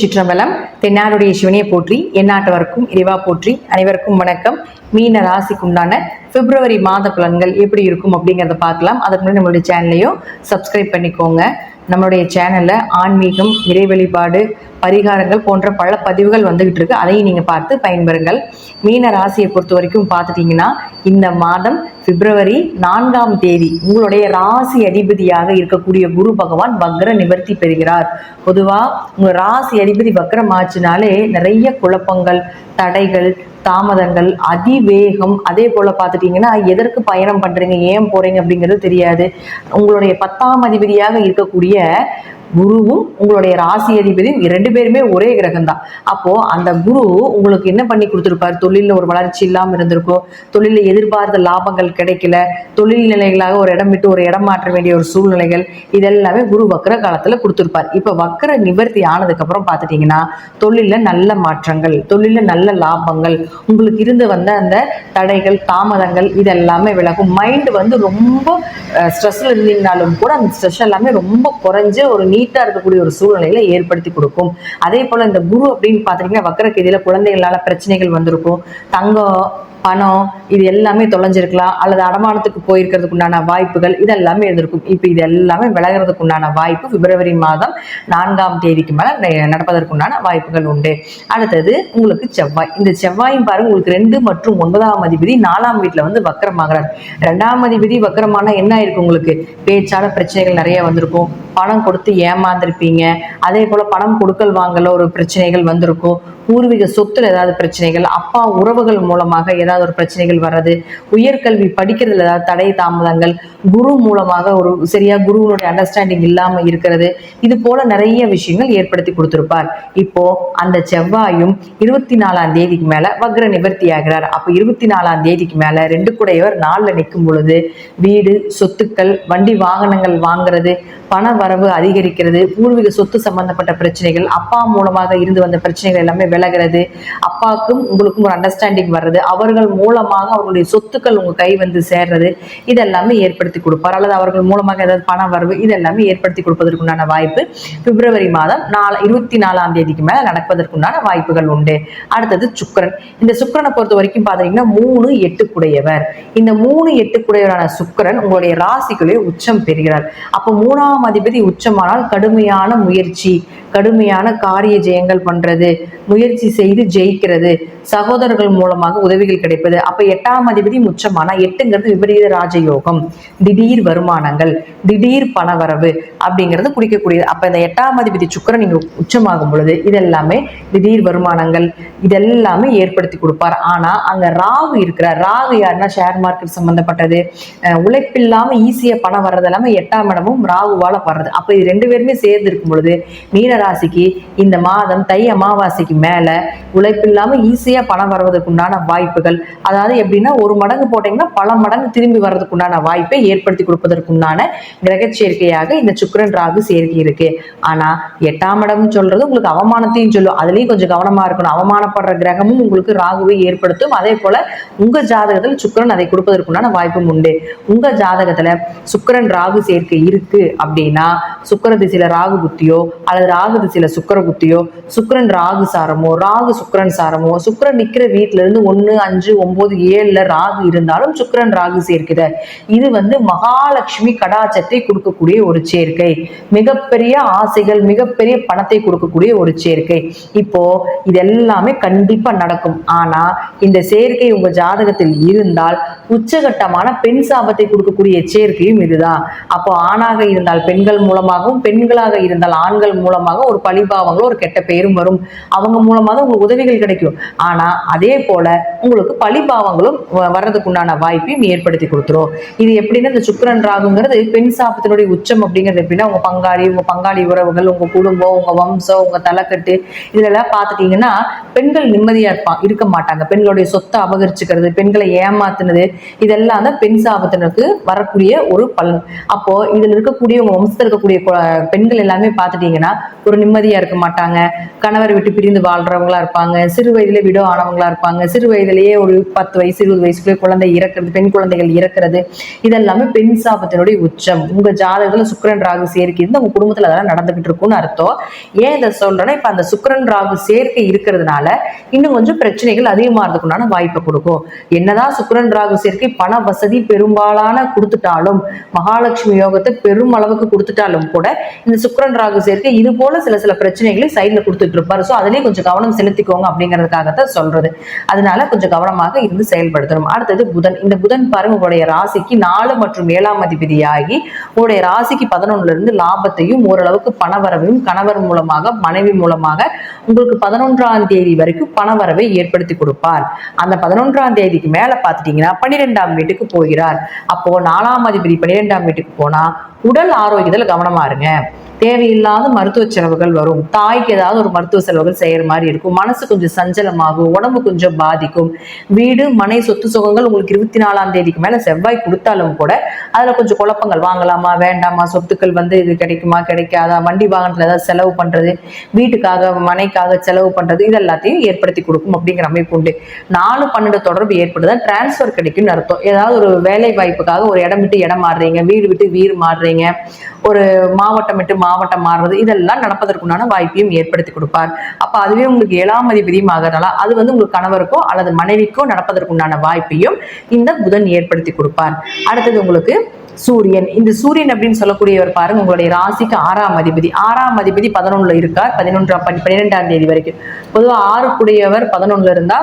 திருச்சிற்றம்பலம் தென்னாருடைய சிவனியை போற்றி எந்நாட்டவருக்கும் இறைவா போற்றி அனைவருக்கும் வணக்கம். மீன ராசிக்குண்டான பிப்ரவரி மாத பலன்கள் எப்படி இருக்கும் அப்படிங்கிறத பார்க்கலாம். அதற்கு முன்னாடி நம்மளுடைய சேனலையும் சப்ஸ்கிரைப் பண்ணிக்கோங்க. நம்மளுடைய சேனலில் ஆன்மீகம் இறை வழிபாடு பரிகாரங்கள் போன்ற பல பதிவுகள் வந்துகிட்டு இருக்கு. அதையும் நீங்கள் பார்த்து பயன்பெறுங்கள். மீன ராசியை பொறுத்த வரைக்கும் பார்த்துட்டீங்கன்னா இந்த மாதம் பிப்ரவரி நான்காம் தேதி உங்களுடைய ராசி அதிபதியாக இருக்கக்கூடிய குரு பகவான் வக்ர நிவர்த்தி பெறுகிறார். பொதுவாக உங்கள் ராசி அதிபதி வக்ரம் ஆச்சுனாலே நிறைய குழப்பங்கள் தடைகள் தாமதங்கள் அதிவேகம் அதே போல பார்த்துட்டீங்கன்னா எதற்கு பயணம் பண்றீங்க ஏன் போறீங்க அப்படிங்கிறது தெரியாது. உங்களுடைய பத்தாம் அதிபதியாக இருக்கக்கூடிய குருவும் உங்களுடைய ராசி அதிபதியும் ரெண்டு பேருமே ஒரே கிரகம் தான் அப்போ அந்த குரு உங்களுக்கு என்ன பண்ணி கொடுத்துருப்பார்? தொழிலில் ஒரு வளர்ச்சி இல்லாமல் இருந்திருக்கும் தொழிலில் எதிர்பார்த்த லாபங்கள் கிடைக்கல. தொழில் நிலைகளாக ஒரு இடம் விட்டு ஒரு இடம் மாற்ற வேண்டிய ஒரு சூழ்நிலைகள் இதெல்லாமே குரு வக்கர காலத்தில் கொடுத்துருப்பார். இப்போ வக்கர நிவர்த்தி ஆனதுக்கப்புறம் பார்த்துட்டிங்கன்னா தொழிலில் நல்ல மாற்றங்கள் தொழிலில் நல்ல லாபங்கள் உங்களுக்கு இருந்து வந்த அந்த தடைகள் தாமதங்கள் இதெல்லாமே விலகும். மைண்டு வந்து ரொம்ப ஸ்ட்ரெஸ்ஸில் இருந்தீங்கனாலும் கூட அந்த ஸ்ட்ரெஸ் எல்லாமே ரொம்ப குறைஞ்ச ஒரு நீ நீட்டாக இருக்கக்கூடிய ஒரு சூழ்நிலையில ஏற்படுத்தி கொடுக்கும். அதே போல இந்த குரு அப்படின்னு பாத்தீங்கன்னா வக்கரக்கதியில குழந்தைகளால் பிரச்சனைகள் வந்திருக்கும். தங்கம் பணம் இது எல்லாமே தொலைஞ்சிருக்கலாம். அல்லது அடமானத்துக்கு போயிருக்கிறதுக்கு உண்டான வாய்ப்புகள் இதெல்லாமே இருந்திருக்கும். இப்போ இது எல்லாமே விலகிறதுக்கு உண்டான வாய்ப்பு பிப்ரவரி மாதம் நான்காம் தேதிக்கு மேலே நடப்பதற்குண்டான நடப்பதற்கு உண்டான வாய்ப்புகள் உண்டு. அடுத்தது உங்களுக்கு செவ்வாய். இந்த செவ்வாயும் பாருங்க உங்களுக்கு ரெண்டு மற்றும் ஒன்பதாம் அதிபதி நாலாம் வீட்டில் வந்து வக்கரமாகிறார். ரெண்டாம் அதிபதி வக்கரமான என்ன ஆயிருக்கு உங்களுக்கு? பேச்சால பிரச்சனைகள் நிறைய வந்திருக்கும். பணம் கொடுத்து ஏமாந்திருப்பீங்க. அதே போல பணம் கொடுக்கல் வாங்கல ஒரு பிரச்சனைகள் வந்திருக்கும். பூர்வீக சொத்துல ஏதாவது பிரச்சனைகள் அப்பா உறவுகள் மூலமாக ஏதாவது ஒரு பிரச்சனைகள் வர்றது உயர்கல்வி படிக்கிறதுல ஏதாவது தடை தாமதங்கள் குரு மூலமாக ஒரு சரியா குருவனுடைய அண்டர்ஸ்டாண்டிங் இல்லாம இருக்கிறது இது போல நிறைய விஷயங்கள் ஏற்படுத்தி கொடுத்திருப்பார். இப்போ அந்த செவ்வாயும் இருபத்தி நாலாம் தேதிக்கு மேல வக்ர நிவர்த்தி ஆகிறார். அப்ப இருபத்தி நாலாம் தேதிக்கு மேல ரெண்டு கூடையவர் நாள்ல நிற்கும் பொழுது வீடு சொத்துக்கள் வண்டி வாகனங்கள் வாங்குறது பண வரவு அதிகரிக்கிறது பூர்வீக சொத்து சம்பந்தப்பட்ட பிரச்சனைகள் அப்பா மூலமாக இருந்து வந்த பிரச்சனைகள் எல்லாமே விலகிறது. அப்பாவுக்கும் உங்களுக்கும் ஒரு அண்டர்ஸ்டாண்டிங் வர்றது. அவர்கள் மூலமாக அவர்களுடைய சொத்துக்கள் உங்க கை வந்து சேர்றது. இதெல்லாமே ஏற்படுத்தி கொடுப்பார். அல்லது அவர்கள் மூலமாக ஏதாவது பணம் வரவு இதெல்லாமே ஏற்படுத்தி கொடுப்பதற்குண்டான வாய்ப்பு பிப்ரவரி மாதம் நாலு இருபத்தி நாலாம் தேதிக்கு மேல நடப்பதற்குண்டான வாய்ப்புகள் உண்டு. அடுத்தது சுக்கரன். இந்த சுக்கரனை பொறுத்த வரைக்கும் பாத்தீங்கன்னா மூணு எட்டுக்குடையவர். இந்த மூணு எட்டுக்குடையவரான சுக்கரன் உங்களுடைய ராசிக்குள்ளே உச்சம் பெறுகிறார். அப்போ மூணாம் அதிபதி உச்சமானால் கடுமையான முயற்சி கடுமையான காரிய ஜெயங்கள் பண்றது முயற்சி முயற்சி செய்து ஜெயிக்கிறது. சகோதரர்கள் மூலமாக உதவிகள் கிடைப்பது. அப்ப எட்டாம் அதிபதி முச்சமான எட்டுங்கிறது விபரீத ராஜயோகம். திடீர் வருமானங்கள் திடீர் பணவரவு அப்படிங்கிறது குறிக்கக்கூடியது. அப்ப இந்த எட்டாம் அதிபதி சுக்கிரன் நீங்க உச்சமாகும் பொழுது இதெல்லாமே திடீர் வருமானங்கள் இதெல்லாமே ஏற்படுத்தி கொடுப்பார். ஆனா அங்க ராகு இருக்கிறார். ராகு யாருன்னா ஷேர் மார்க்கெட் சம்பந்தப்பட்டது. உழைப்பில்லாம ஈஸியா பணம் வர்றது எல்லாமே எட்டாம் இடமும் ராகுவால வர்றது. அப்ப இது ரெண்டு பேருமே சேர்ந்து இருக்கும் பொழுது மீனராசிக்கு இந்த மாதம் தை அமாவாசைக்கு மேல உழைப்பில்லாம ஈஸியா பணம் வர்றதுக்கு உண்டான வாய்ப்புகள். அதாவது எப்படின்னா ஒரு மடங்கு போட்டீங்கன்னா பல மடங்கு திரும்பி வர்றதுக்கு உண்டான வாய்ப்பை ஏற்படுத்தி கொடுப்பதற்குண்டான கிரக சேர்க்கையாக இந்த சுக்கரன் ராகு சேர்க்கை இருக்கு. ஆனா எட்டாம் இடம் சொல்றது உங்களுக்கு அவமானத்தையும் சொல்லும். அதுலயும் கொஞ்சம் கவனமா இருக்கணும். அவமானப்படுற கிரகமும் உங்களுக்கு ராகுவை ஏற்படுத்தும். அதே போல உங்க ஜாதகத்தில் சுக்கரன் அதை கொடுப்பதற்குண்டான வாய்ப்பும் உண்டு. உங்க ஜாதகத்துல சுக்கரன் ராகு சேர்க்கை இருக்கு அப்படின்னா சுக்கர திசையில ராகு புத்தியோ அல்லது ராகு திசையில சுக்கிர புத்தியோ சுக்கிரன் ராகு சாரமோ சாரமோ ராகு சுக்கரன் சாரமோ சுக்கரன் நிக்கிற வீட்டுல இருந்து ஒண்ணு அஞ்சு ஒன்பது ஏழுல ராகு இருந்தாலும் சுக்கரன் ராகு சேர்க்குத. இது வந்து மகாலட்சுமி கடாச்சத்தை கொடுக்கக்கூடிய ஒரு சேர்க்கை. மிகப்பெரிய ஆசைகள் மிகப்பெரிய பணத்தை கொடுக்கக்கூடிய ஒரு சேர்க்கை. இப்போ இது எல்லாமே கண்டிப்பா நடக்கும். ஆனா இந்த சேர்க்கை உங்க ஜாதகத்தில் இருந்தால் உச்சகட்டமான பெண் சாபத்தை கொடுக்கக்கூடிய சேர்க்கையும் இதுதான். அப்போ ஆணாக இருந்தால் பெண்கள் மூலமாகவும் பெண்களாக இருந்தால் ஆண்கள் மூலமாக ஒரு பழிபாவங்களும் ஒரு கெட்ட பெயரும் வரும். அவங்க மூலமாக உங்களுக்கு உதவிகள் கிடைக்கும். ஆனா அதே போல உங்களுக்கு பழிபாவங்களும் வ- வர்றதுக்கு உண்டான வாய்ப்பையும் ஏற்படுத்தி கொடுத்துரும். இது எப்படின்னா இந்த சுக்கரன் ராகுங்கிறது பெண் சாபத்தினுடைய உச்சம் அப்படிங்கிறது எப்படின்னா உங்க பங்காளி உங்க பங்காளி உறவுகள் உங்க குடும்பம் உங்க வம்சம் உங்க தலைக்கட்டு இதெல்லாம் பார்த்துட்டீங்கன்னா பெண்கள் நிம்மதியா இருப்பா இருக்க மாட்டாங்க. பெண்களுடைய சொத்தை அபகரிச்சுக்கிறது பெண்களை ஏமாத்துனது இதெல்லாம் தான் பெண் சாபத்தினருக்கு வரக்கூடிய ஒரு பலன். அப்போ இதுல இருக்கக்கூடிய உங்க வம்சத்தில் இருக்கக்கூடிய பெண்கள் எல்லாமே பார்த்துட்டீங்கன்னா ஒரு நிம்மதியா இருக்க மாட்டாங்க. கணவரை விட்டு பிரிந்து வாழ்றவங்களா இருப்பாங்க. சிறு வயதிலே விடோ ஆனவங்களா இருப்பாங்க. சிறு வயதிலேயே ஒரு பத்து வயசு இருபது வயசுக்குள்ளே குழந்தை இறக்குறது பெண் குழந்தைகள் இறக்குறது. இதெல்லாமே பெண் சாபத்தினுடைய உச்சம். உங்க ஜாதகத்துல சுக்கரன் ராகு சேர்க்கை இருந்து உங்க குடும்பத்துல அதெல்லாம் நடந்துகிட்டு இருக்கும்னு அர்த்தம். ஏன் இதை சொல்றேன்னா இப்ப அந்த சுக்கரன் ராகு சேர்க்கை இருக்கிறதுனால இன்னும் கொஞ்சம் பிரச்சனைகள் அதிகமாகிறதுக்குண்டான வாய்ப்பை கொடுக்கும். என்னதான் சுக்கரன் ராகு சேர்க்கை பண வசதி பெரும்பாலான கொடுத்துட்டாலும் மகாலட்சுமி யோகத்தை பெரும் அளவுக்கு கொடுத்துட்டாலும் கூட இந்த சுக்கரன் ராகு சேர்க்கை இது போல சில சில பிரச்சனைகளை சைட்ல கொடுத்துட்டு இருப்பாரு. ஸோ அதுலயே கொஞ்சம் கவனம் செலுத்திக்கோங்க அப்படிங்கிறதுக்காகத்தான் சொல்றது. அதனால கொஞ்சம் கவனமாக இருந்து செயல்படுத்தணும். அடுத்தது புதன். இந்த புதன் பாருங்க உங்களுடைய ராசிக்கு நாலு மற்றும் ஏழாம் அதிபதியாகி உங்களுடைய ராசிக்கு பதினொன்னுல இருந்து லாபத்தையும் ஓரளவுக்கு பணவரவையும் கணவர் மூலமாக மனைவி மூலமாக உங்களுக்கு பதினொன்றாம் தேதி வரைக்கும் பணவரவை ஏற்படுத்தி கொடுப்பார். அந்த பதினொன்றாம் தேதிக்கு மேல பார்த்துட்டீங்கன்னா பன்னிரெண்டாம் வீட்டுக்கு போகிறார். அப்போ நாலாம் அதிபதி பன்னிரெண்டாம் வீட்டுக்கு போனா உடல் ஆரோக்கியத்துல கவனமா இருங்க. தேவையில்லாத மருத்துவ செலவுகள் வரும். தாய்க்கு ஏதாவது ஒரு மருத்துவ செலவுகள் செய்யற மாதிரி இருக்கும். மனசு கொஞ்சம் சஞ்சலமாகும். உடம்பு கொஞ்சம் பாதிக்கும். வீடு மனை சொத்து சுகங்கள் உங்களுக்கு இருபத்தி நாலாம் தேதிக்கு மேல செவ்வாய் கொடுத்தாலும் கூட அதுல கொஞ்சம் குழப்பங்கள். வாங்கலாமா? வேண்டாமா? சொத்துக்கள் வந்து இது கிடைக்குமா? கிடைக்காதா? வண்டி வாகனத்துல ஏதாவது செலவு பண்றது வீட்டுக்காக மனைக்காக செலவு பண்றது இது எல்லாத்தையும் ஏற்படுத்தி கொடுக்கும் அப்படிங்கிற அமைப்பு உண்டு. நாலு பன்னெண்டு தொடர்பு ஏற்படுதா? டிரான்ஸ்ஃபர் கிடைக்கும்னு அர்த்தம். ஏதாவது ஒரு வேலை வாய்ப்புக்காக ஒரு இடம் விட்டு இடம் மாறுறீங்க. வீடு விட்டு வீடு மாறுறீங்க. ஒரு மாவட்டம் விட்டு மாவட்டம் மாறுறது இதெல்லாம் நடப்பதற்குண்டான வாய்ப்பையும் ஏற்படுத்தி கொடுப்பார். அப்ப அதுவே உங்களுக்கு ஏழாம் அதிபதியும் ஆகிறனால அது வந்து உங்களுக்கு கணவருக்கோ அல்லது மனைவிக்கோ நடப்பதற்குண்டான வாய்ப்பையும் இந்த புதன் ஏற்படுத்தி கொடுப்பார். அடுத்தது உங்களுக்கு சூரியன். இந்த சூரியன் அப்படின்னு சொல்லக்கூடியவர் பாருங்க உங்களுடைய ராசிக்கு ஆறாம் அதிபதி. ஆறாம் அதிபதி பதினொன்னுல இருக்கார். பதினொன்றாம் பன்னிரெண்டாம் தேதி வரைக்கும். பொதுவாக ஆறுக்குடையவர் பதினொன்னுல இருந்தா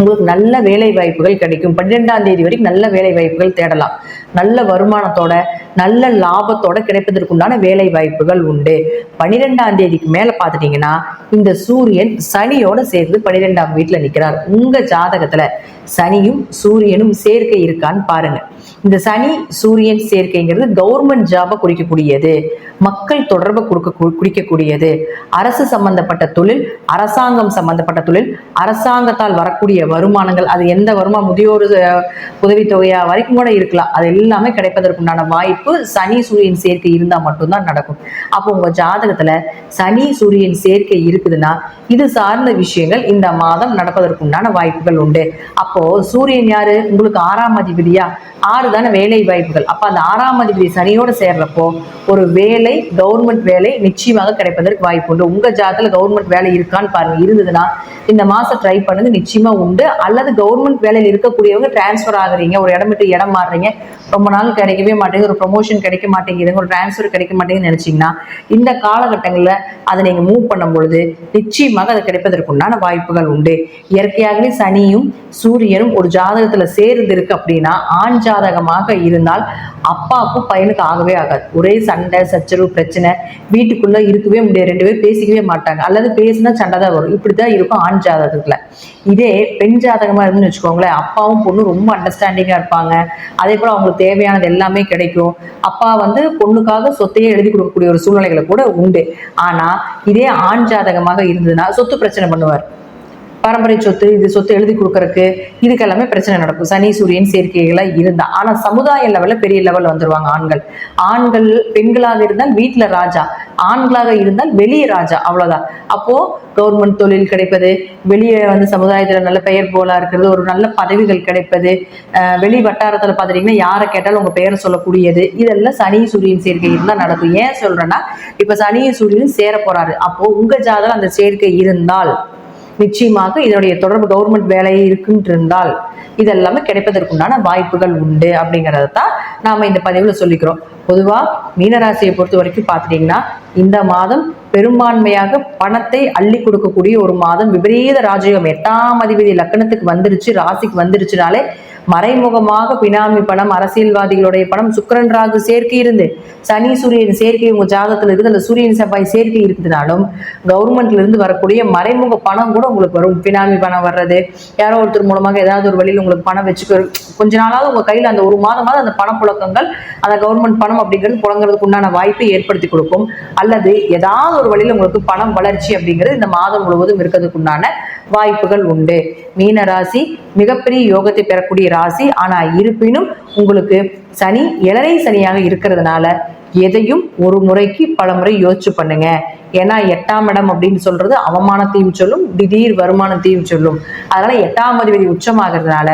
உங்களுக்கு நல்ல வேலை வாய்ப்புகள் கிடைக்கும். பன்னிரெண்டாம் தேதி வரைக்கும் நல்ல வேலை வாய்ப்புகள் தேடலாம். நல்ல வருமானத்தோட நல்ல லாபத்தோட கிடைப்பதற்குண்டான வேலை வாய்ப்புகள் உண்டு. பன்னிரெண்டாம் தேதிக்கு மேல பார்த்துட்டீங்கன்னா இந்த சூரியன் சனியோட சேர்ந்து பன்னிரெண்டாம் வீட்டுல நிக்கிறார். உங்க ஜாதகத்துல சனியும் சூரியனும் சேர்க்கை இருக்கான்னு பாருங்க. இந்த சனி சூரியன் சேர்க்கைங்கிறது கவர்மெண்ட் ஜாபை குறிக்கக்கூடியது. மக்கள் தொடர்பை கொடுக்க குறிக்கக்கூடியது. அரசு சம்பந்தப்பட்ட தொழில் அரசாங்கம் சம்பந்தப்பட்ட தொழில் அரசாங்கத்தால் வரக்கூடிய வருமானங்கள் அது எந்த வருமா முதியோர் உதவித்தொகையா வரைக்கும் கூட இருக்கலாம். அது எல்லாமே கிடைப்பதற்குண்டான வாய்ப்பு சனி சூரியன் சேர்க்கை இருந்தால் மட்டும்தான் நடக்கும். அப்போ உங்க ஜாதகத்துல சனி சூரியன் சேர்க்கை இருக்குதுன்னா இது சார்ந்த விஷயங்கள் இந்த மாதம் நடப்பதற்குண்டான வாய்ப்புகள் உண்டு. அப்ப சூரியன் யாரு? உங்களுக்கு ஆறாம் அதிபதியா? ஆறு தானே வேலை வாய்ப்புகள். அப்ப அந்த ஆறாம் அதிபதி சனியோட சேர்றப்போ ஒரு வேலை கவர்மெண்ட் வேலை நிச்சயமாக கிடைப்பதற்கு வாய்ப்பு உண்டு. உங்க ஜாதத்துல கவர்மெண்ட் வேலை இருக்கான்னு பாருங்க. இருந்ததுன்னா இந்த மாசம் ட்ரை பண்ணது நிச்சயமா உண்டு. அல்லது கவர்மெண்ட் வேலையில் இருக்கக்கூடியவங்க டிரான்ஸ்ஃபர் ஆகுறீங்க. ஒரு இடம் விட்டு இடம் மாறுறீங்க. ரொம்ப நாள் கிடைக்கவே மாட்டேங்குது. ஒரு ப்ரொமோஷன் கிடைக்க மாட்டேங்குதுங்க. ஒரு டிரான்ஸ்ஃபர் கிடைக்க மாட்டேங்குதுன்னு நினைச்சீங்கன்னா இந்த காலகட்டங்களில் அதை நீங்க மூவ் பண்ணும் பொழுது நிச்சயமாக அது கிடைப்பதற்குண்டான வாய்ப்புகள் உண்டு. இயற்கையாகவே சனியும் சூரியனும் ஒரு ஜாதகத்துல சேர்ந்து இருக்கு அப்படின்னா ஆண் ஜாதகமாக இருந்தால் அப்பாவுக்கும் பையனுக்கு ஆகவே ஆகாது. ஒரே சண்டை சச்சரவு பிரச்சனை வீட்டுக்குள்ள இருக்கவே முடியாது. ரெண்டு பேரும் பேசிக்கவே மாட்டாங்க. அல்லது பேசினா சண்டை தான் வரும். இப்படிதான் இருக்கும் ஆண் ஜாதகத்துல. இதே பெண் ஜாதகமா இருந்துன்னு வச்சுக்கோங்களேன் அப்பாவும் பொண்ணு ரொம்ப அண்டர்ஸ்டாண்டிங்கா இருப்பாங்க. அதே போல அவங்களுக்கு தேவையானது எல்லாமே கிடைக்கும். அப்பா வந்து பொண்ணுக்காக சொத்தையே எழுதி கொடுக்கக்கூடிய ஒரு சூழ்நிலைகளை கூட உண்டு. ஆனா இதே ஆண் ஜாதகமாக இருந்ததுன்னா சொத்து பிரச்சனை பண்ணுவார். பரம்பரை சொத்து இது சொத்து எழுதி கொடுக்கறதுக்கு இதுக்கெல்லாமே பிரச்சனை நடக்கும். சனி சூரியன் சேர்க்கைகளா இருந்தா ஆனா சமுதாய லெவல்ல பெரிய லெவல்ல வந்துருவாங்க ஆண்கள். ஆண்கள் பெண்களாக இருந்தால் வீட்டுல ராஜா. ஆண்களாக இருந்தால் வெளியே ராஜா. அவ்வளவுதான். அப்போ கவர்மெண்ட் தொழில் கிடைப்பது வெளியே வந்து சமுதாயத்துல நல்ல பெயர் போலா இருக்கிறது ஒரு நல்ல பதவிகள் கிடைப்பது அஹ் வெளி வட்டாரத்துல பாத்தீங்கன்னா யாரை கேட்டாலும் உங்க பெயரை சொல்லக்கூடியது. இதெல்லாம் சனி சூரியன் சேர்க்கை இருந்தா நடக்கும். ஏன் சொல்றேன்னா இப்ப சனி சூரியன் சேர போறாரு அப்போ உங்க ஜாதகம் அந்த சேர்க்கை இருந்தால் நிச்சயமாக இதனுடைய தொடர்பு கவர்மெண்ட் வேலை இருக்குன்றிருந்தால் இதெல்லாமே கிடைப்பதற்குண்டான வாய்ப்புகள் உண்டு அப்படிங்கிறத தான் நாம இந்த பதிவில் சொல்லிக்கிறோம். பொதுவாக மீனராசியை பொறுத்த வரைக்கும் பார்த்துட்டீங்கன்னா இந்த மாதம் பெரும்பான்மையாக பணத்தை அள்ளி கொடுக்கக்கூடிய ஒரு மாதம் விபரீத ராஜயோகம். எட்டாம் அதிபதி லக்கணத்துக்கு வந்துருச்சு ராசிக்கு வந்துருச்சுனாலே மறைமுகமாக பினாமி பணம் அரசியல்வாதிகளுடைய பணம் சுக்கரன் ராகு சேர்க்கை இருந்து சனி சூரியன் சேர்க்கை உங்க ஜாதகத்துல இருக்குது. அந்த சூரியன் செவ்வாய் சேர்க்கை இருக்குதுனாலும் கவர்மெண்ட்ல இருந்து வரக்கூடிய மறைமுக பணம் கூட உங்களுக்கு வரும். பினாமி பணம் வர்றது யாரோ ஒருத்தர் மூலமாக ஏதாவது ஒரு வழியில் உங்களுக்கு பணம் வச்சுக்க கொஞ்ச நாளாவது உங்க கையில அந்த ஒரு மாதமாவது அந்த பணப்புழக்கங்கள் அந்த கவர்மெண்ட் பணம் அப்படிங்கிறது புழங்குறதுக்கு உண்டான வாய்ப்பை ஏற்படுத்தி கொடுக்கும். அல்லது ஏதாவது ஒரு வழியில் உங்களுக்கு பணம் வளர்ச்சி அப்படிங்கிறது இந்த மாதம் முழுவதும் இருக்கிறதுக்கு உண்டான வாய்ப்புகள் உண்டு. மீனராசி மிகப்பெரிய யோகத்தை பெறக்கூடிய ராசி. ஆனா இருப்பினும் உங்களுக்கு சனி இளரை சனியாக இருக்கிறதுனால எதையும் ஒரு முறைக்கு பல முறை யோசிச்சு பண்ணுங்க. ஏன்னா எட்டாம் இடம் அப்படின்னு சொல்றது அவமானத்தையும் சொல்லும் திடீர் வருமானத்தையும் சொல்லும். அதனால எட்டாம் அதிபதி உச்சமாகிறதுனால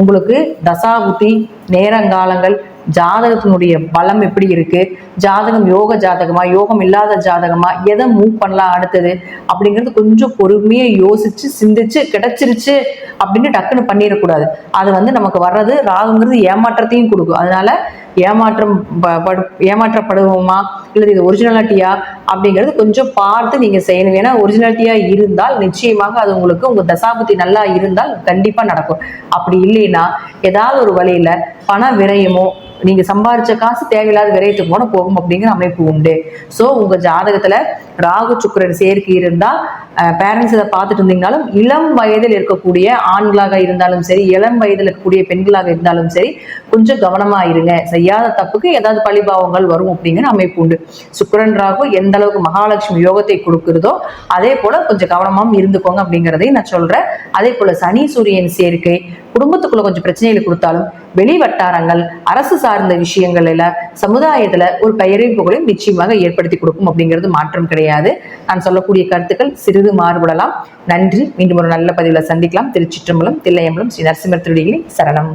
உங்களுக்கு தசாபுத்தி நேரங்காலங்கள் ஜாதகத்தினுடைய பலம் எப்படி இருக்கு? ஜாதகம் யோக ஜாதகமா? யோகம் இல்லாத ஜாதகமா? எதை மூவ் பண்ணலாம் அடுத்தது? அப்படிங்கிறது கொஞ்சம் பொறுமையா யோசிச்சு சிந்திச்சு கிடைச்சிருச்சு அப்படின்னு டக்குன்னு பண்ணிடக்கூடாது. அது வந்து நமக்கு வர்றது ராகுங்கிறது ஏமாற்றத்தையும் கொடுக்கும். அதனால ஏமாற்றம் ப- படு- ஏமாற்றப்படுவோமா? இல்லை இது ஒரிஜினாலிட்டியா அப்படிங்கிறது கொஞ்சம் பார்த்து நீங்க செய்யணும். ஏன்னா ஒரிஜினாலிட்டியா இருந்தால் நிச்சயமாக அது உங்களுக்கு உங்க தசாபுத்தி நல்லா இருந்தால் கண்டிப்பா நடக்கும். அப்படி இல்லைன்னா ஏதாவது ஒரு வழியில பண விரயமோ நீங்க சம்பாரிச்ச காசு தேவையில்லாத விரயத்துக்கு போன போகும் அப்படிங்கிற அமைப்பு உண்டு. ஸோ உங்க ஜாதகத்துல ராகு சுக்கரன் சேர்க்கை இருந்தா பேரண்ட்ஸ் இதை பார்த்துட்டு இருந்தீங்கனாலும் இளம் வயதில் இருக்கக்கூடிய ஆண்களாக இருந்தாலும் சரி இளம் வயதில் இருக்கக்கூடிய பெண்களாக இருந்தாலும் சரி கொஞ்சம் கவனமா இருங்க. செய்யாத தப்புக்கு ஏதாவது பழிபாவங்கள் வரும் அப்படிங்கிற அமைப்பு உண்டு. சுக்கரன் ராகு எந்த அளவுக்கு மகாலட்சுமி யோகத்தை கொடுக்கிறதோ அதே போல கொஞ்சம் கவனமாவும் இருந்துக்கோங்க அப்படிங்கிறதையும் நான் சொல்றேன். அதே போல சனி சூரியன் சேர்க்கை குடும்பத்துக்குள்ள கொஞ்சம் பிரச்சனைகளை கொடுத்தாலும் வெளி வட்டாரங்கள் அரசு சார்ந்த விஷயங்கள்ல சமுதாயத்துல ஒரு பெயரையும் புகழையும் நிச்சயமாக ஏற்படுத்தி கொடுக்கும் அப்படிங்கிறது மாற்றம் கிடையாது. நான் சொல்லக்கூடிய கருத்துக்கள் சிறிது மாறுபடலாம். நன்றி. மீண்டும் ஒரு நல்ல பதிவில் சந்திக்கலாம். திருச்சிற்றம்பலம் தில்லையம்பலம் ஸ்ரீ நரசிம்மர் திருடிகளின் சரணம்.